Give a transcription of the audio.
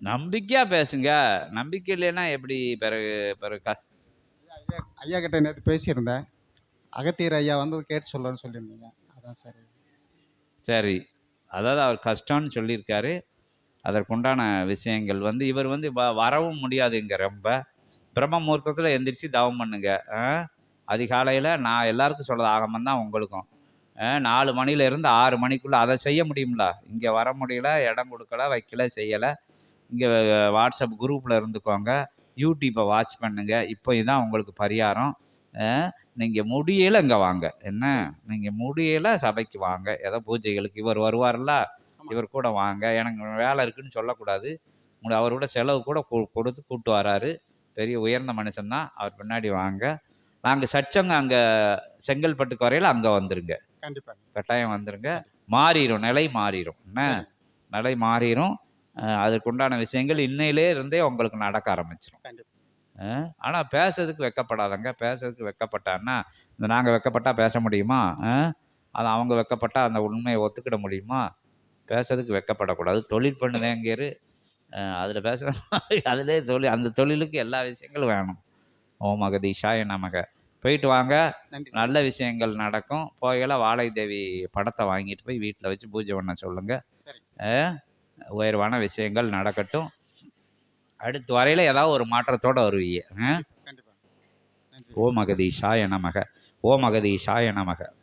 நம்பிக்கையா பேசுங்க. நம்பிக்கை இல்லைன்னா எப்படி பிறகு பிறகு க ஐயா ஐயா கிட்ட நேற்று பேசியிருந்தேன். அகத்தியர் ஐயா வந்து கேட்டு சொல்லணும்னு சொல்லியிருந்தீங்க. அதான் சரி. சரி. அதாவது அவர் கஷ்டம்னு சொல்லியிருக்காரு. அதற்குண்டான விஷயங்கள் வந்து இவர் வந்து வ வரவும் முடியாது இங்கே ரொம்ப. பிரம்ம முகூர்த்தத்தில் எந்திரிச்சு தவம் பண்ணுங்க. ஆ? அதிகாலையில் நான் எல்லாருக்கும் சொல்கிறது ஆகமம் தான் உங்களுக்கும். நாலு மணிலேருந்து ஆறு மணிக்குள்ளே அதை செய்ய முடியுங்களா இங்கே வர முடியல இடம் கொடுக்கல வைக்கல செய்யலை. இங்கே வாட்ஸ்அப் குரூப்பில் இருந்துக்கோங்க. யூடியூப்பை வாட்ச் பண்ணுங்க. இப்போ இதுதான் உங்களுக்கு பரிகாரம். நீங்கள் முடியல இங்கே வாங்க. என்ன? நீங்கள் முடியல சபைக்கு வாங்க. ஏதோ பூஜைகளுக்கு இவர் வருவார்ல. இவர் கூட வாங்க. எனக்கு வேலை இருக்குன்னு சொல்லக்கூடாது. உங்களை அவரோட செலவு கூட கொடுத்து கூட்டு வராரு. பெரிய உயர்ந்த மனுஷன்தான் அவர் பின்னாடி வாங்க. நாங்கள் சச்சங்க அங்கே செங்கல்பட்டுக்கு வரையில் அங்கே வந்துருங்க. கண்டிப்பாக கட்டாயம் வந்துருங்க. மாறிடும் நிலை மாறிடும் என்ன? நிலை மாறிடும் அஹ் அதுக்குண்டான விஷயங்கள் இன்னையிலே இருந்தே உங்களுக்கு நடக்க ஆரம்பிச்சிடும் ஆனால் பேசுறதுக்கு வெக்கப்படாதங்க. பேசுறதுக்கு வெக்கப்பட்டான்னா இந்த நாங்கள் வெக்கப்பட்டா பேச முடியுமா? அது அவங்க வெக்கப்பட்டா அந்த உண்மையை ஒத்துக்கிட முடியுமா? பேசுறதுக்கு வெக்கப்படக்கூடாது. தொழில் பண்ணுதேங்கேரு அதில் பேசுகிற மாதிரி அதிலே தொழில் அந்த தொழிலுக்கு எல்லா விஷயங்களும் வேணும். ஓ மகதீஷாய நமக. போயிட்டு வாங்க. நல்ல விஷயங்கள் நடக்கும். போகையில வாழை தேவி படத்தை வாங்கிட்டு போய் வீட்டில் வச்சு பூஜை பண்ண சொல்லுங்க. சரி. அஹ், உயர்வான விஷயங்கள் நடக்கட்டும். அடுத்து வரையில ஏதாவது ஒரு மாற்றத்தோட வருவீங்க. ஓ மகதீஷாய நமக. ஓ மகதீஷாய நமக.